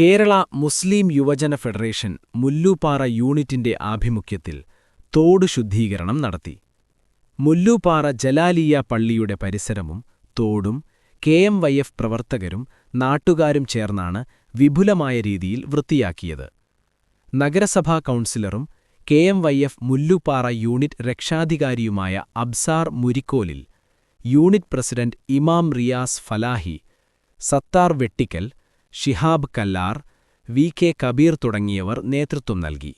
കേരള മുസ്ലിം യുവജന ഫെഡറേഷൻ മുല്ലൂപ്പാറ യൂണിറ്റിന്റെ ആഭിമുഖ്യത്തിൽ തോട് ശുദ്ധീകരണം നടത്തി. മുല്ലൂപ്പാറ ജലാലിയ പള്ളിയുടെ പരിസരവും തോടും കെ എം വൈ എഫ് പ്രവർത്തകരും നാട്ടുകാരും ചേർന്നാണ് വിപുലമായ രീതിയിൽ വൃത്തിയാക്കിയത്. നഗരസഭാ കൗൺസിലറും K M Y F Mulloopara unit രക്ഷാധികാരിയുമായ Absar മുരിക്കോലിൽ യൂണിറ്റ് പ്രസിഡന്റ് ഇമാം റിയാസ് ഫലാഹി സത്താർ വെട്ടിക്കൽ ഷിഹാബ് കല്ലാർ വി കെ കബീർ തുടങ്ങിയവർ നേതൃത്വം നൽകി